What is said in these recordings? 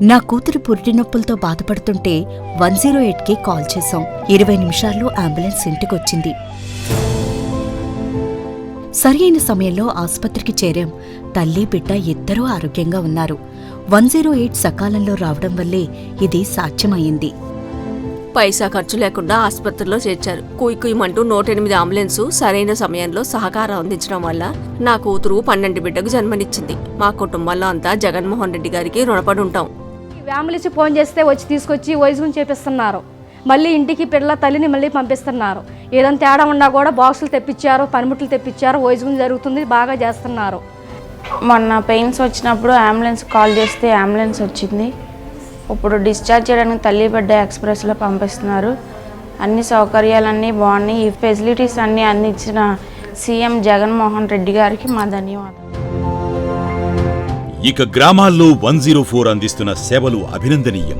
నా కూతురు పురిటి నొప్పులతో బాధపడుతుంటే వన్ జీరో ఎయిట్కి కాల్ చేశాం. ఇరవై నిమిషాల్లో అంబులెన్స్ ఇంటికొచ్చింది. సరి అయిన సమయంలో ఆసుపత్రికి చేరాం. తల్లి బిడ్డ ఇద్దరూ ఆరోగ్యంగా ఉన్నారు. వన్ జీరో ఎయిట్ సకాలంలో రావడం వల్లే ఇది సాధ్యమయ్యింది పైసా ఖర్చు లేకుండా ఆసుపత్రిలో చేర్చారు. కుయ్ కుయ్యమంటూ నూట ఎనిమిది అంబులెన్సు సరైన సమయంలో సహకారం అందించడం వల్ల నా కూతురు పన్నెండు బిడ్డకు జన్మనిచ్చింది. మా కుటుంబంలో అంతా జగన్మోహన్ రెడ్డి గారికి రుణపడి ఉంటాం. ఫ్యామిలీస్ ఫోన్ చేస్తే వచ్చి తీసుకొచ్చి వయసుకుని చేపిస్తున్నారు మళ్ళీ ఇంటికి పిల్ల తల్లిని మళ్ళీ పంపిస్తున్నారు. ఏదైనా తేడా ఉన్నా కూడా బాక్సులు తెప్పించారు పనిముట్లు తెప్పించారు వయసుకుని జరుగుతుంది బాగా చేస్తున్నారు. మొన్న పెయిన్స్ వచ్చినప్పుడు అంబులెన్స్ కాల్ చేస్తే అంబులెన్స్ వచ్చింది. ఇప్పుడు డిశ్చార్జ్ చేయడానికి తల్లి బిడ్డ ఎక్స్ప్రెస్లో పంపిస్తున్నారు. అన్ని సౌకర్యాలన్నీ బాగున్నాయి. ఈ ఫెసిలిటీస్ అన్నీ అందించిన సీఎం జగన్మోహన్ రెడ్డి గారికి మా ధన్యవాదాలు. ఇక గ్రామాల్లో వన్ జీరో ఫోర్ అందిస్తున్న సేవలు అభినందనీయం.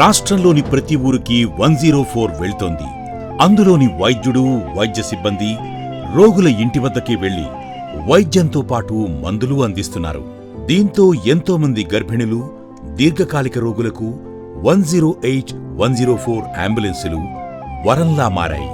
రాష్ట్రంలోని ప్రతి ఊరికి వన్ జీరో ఫోర్ వెళ్తోంది. అందులోని వైద్యుడు వైద్య సిబ్బంది రోగుల ఇంటి వద్దకి వెళ్ళి వైద్యంతో పాటు మందులు అందిస్తున్నారు. దీంతో ఎంతో మంది గర్భిణులు దీర్ఘకాలిక రోగులకు one zero eight one zero four అంబులెన్సులు వరంలా మారాయి.